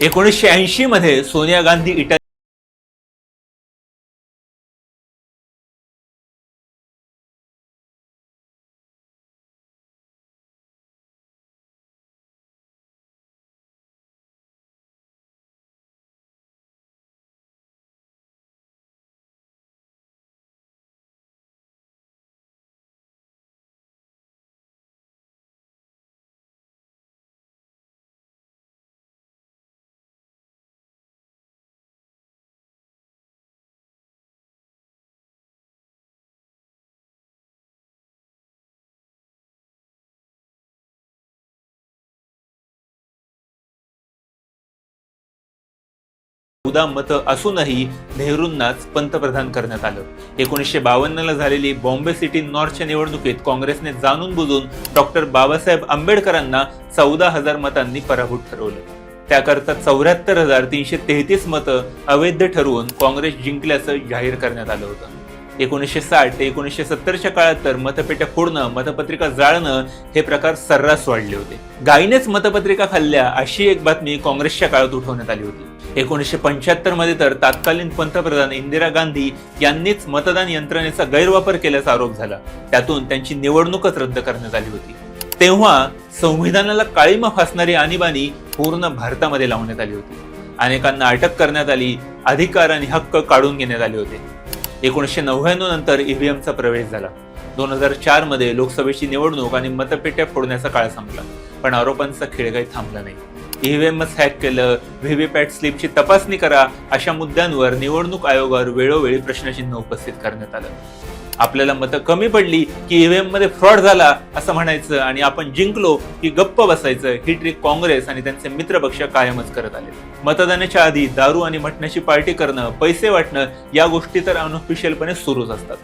एकोणीसशे ऐंशी मध्ये सोनिया गांधी इटर चौदा मतं असूनही नेहरूंनाच पंतप्रधान करण्यात आलं. एकोणीसशे बावन्नला झालेली बॉम्बे सिटी नॉर्थच्या निवडणुकीत काँग्रेसने जाणून बुजून डॉक्टर बाबासाहेब आंबेडकरांना चौदा हजार मतांनी पराभूत ठरवलं. त्याकरता चौऱ्याहत्तर हजार तीनशे तेहतीस मतं अवैध ठरवून काँग्रेस जिंकल्याचं जाहीर करण्यात आलं होतं. एकोणीसशे साठ ते एकोणीसशे सत्तरच्या काळात तर मतपेट्या फोडणं मतपत्रिका जाळणं हे प्रकार सर्रास वाढले होते. गायीनेच मतपत्रिका खाल्ल्या अशी एक बातमी काँग्रेसच्या काळात उठवण्यात आली होती. एकोणीसशे पंच्याहत्तरमध्ये तर तत्कालीन पंतप्रधान इंदिरा गांधी यांनीच मतदान यंत्रणेचा गैरवापर केल्याचा आरोप झाला. त्यातून त्यांची निवडणूकच रद्द करण्यात आली होती. तेव्हा संविधानाला काळीमा फासणारी आणीबाणी पूर्ण भारतामध्ये लावण्यात आली होती. अनेकांना अटक करण्यात आली अधिकार आणि हक्क काढून घेण्यात आले होते. एकोणीसशे नव्याण्णव नंतर ईव्हीएमचा प्रवेश झाला. दोन हजार चारमध्ये लोकसभेची निवडणूक आणि मतपेट्या फोडण्याचा काळ संपला पण आरोपांचा खेळ काही थांबला नाही. ईव्हीएमच हॅक केलं व्हीव्हीपॅट स्लिपची तपासणी करा अशा मुद्द्यांवर निवडणूक आयोगावर वेळोवेळी प्रश्नचिन्ह उपस्थित करण्यात आलं. आपल्याला मतं कमी पडली की ईव्हीएममध्ये फ्रॉड झाला असं म्हणायचं आणि आपण जिंकलो की गप्प बसायचं ही ट्रिक काँग्रेस आणि त्यांचे मित्रपक्ष कायमच करत आले. मतदानाच्या आधी दारू आणि मटणाची पार्टी करणं पैसे वाटणं या गोष्टी तर अनऑफिशियलपणे सुरूच असतात.